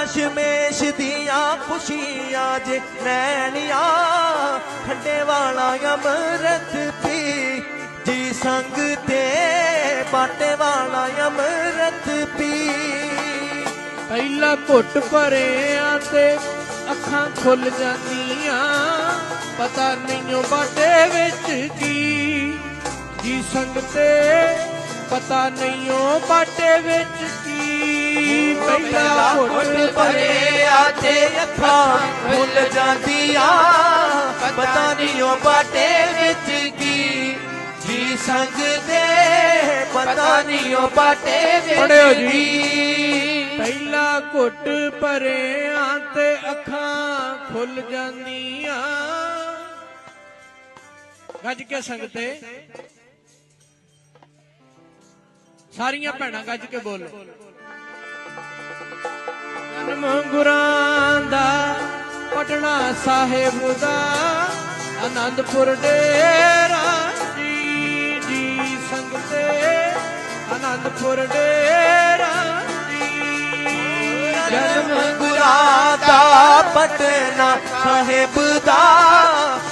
ਦਸ਼ਮੇਸ਼ ਦੀਆਂ ਖੁਸ਼ੀਆਂ ਜੇ ਨੈਣੀਆਂ, ਖੰਡੇ ਵਾਲਾ ਅੰਮ੍ਰਿਤ ਪੀ। ਜੀ ਸੰਗ ਤੇ ਬਾਟੇ ਵਾਲਾ ਅੰਮ੍ਰਿਤ ਪੀ। ਪਹਿਲਾ ਘੁੱਟ ਭਰਿਆ ਤੇ ਅੱਖਾਂ ਖੁੱਲ ਜਾਂਦੀਆਂ, ਪਤਾ ਨਹੀਂ ਉਹ ਬਾਟੇ ਵਿੱਚ ਕੀ। ਜੀ ਸੰਗ ਤੇ ਪਤਾ ਨਹੀਂ ਉਹ ਬਾਟੇ ਵਿੱਚ ਕੀ। ਘੁੱਟ ਭਰਿਆ ਤੇ ਅੱਖਾਂ ਭੁੱਲ ਜਾਂਦੀਆਂ ਪਤਾ ਨਹੀਂ ਉਹ ਬਾਟੇ ਵਿੱਚ ਕੀ ਜੀ ਸੰਗ ਦੇ ਪਤਾ ਨਹੀਂ ਉਹ ਬਾਟੇ ਵਿੱਚ। ਕੀ। ਪਹਿਲਾ ਘੁੱਟ ਭਰਿਆ ਤੇ ਅੱਖਾਂ ਖੁੱਲ ਜਾਂਦੀਆਂ ਗੱਜ ਕੇ ਸੰਗਤੇ ਸਾਰੀਆਂ ਭੈਣਾਂ ਗੱਜ ਕੇ ਬੋਲੋ ਗੁਰਾਂ ਦਾ ਪਟਨਾ ਸਾਹਿਬ ਦਾ ਆਨੰਦਪੁਰ ਡੇਰਾ ਜੀ ਜੀ ਸੰਗਤੇ ਆਨੰਦਪੁਰ ਡੇਰਾ ਜੀ ਜਨਮ ਗੁਰਾਂ ਦਾ ਪਟਨਾ ਸਾਹਿਬ ਦਾ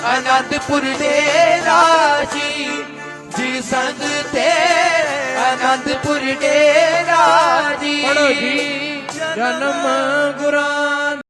ਆਨੰਦਪੁਰ ਡੇਰਾ ਜੀ ਜੀ ਸੰਗ ਤੇ ਆਨੰਦਪੁਰ ਡੇਰਾ ਜੀ। ਪੜੋ ਜੀ ਜਨਮ ਗੁਰਾਂ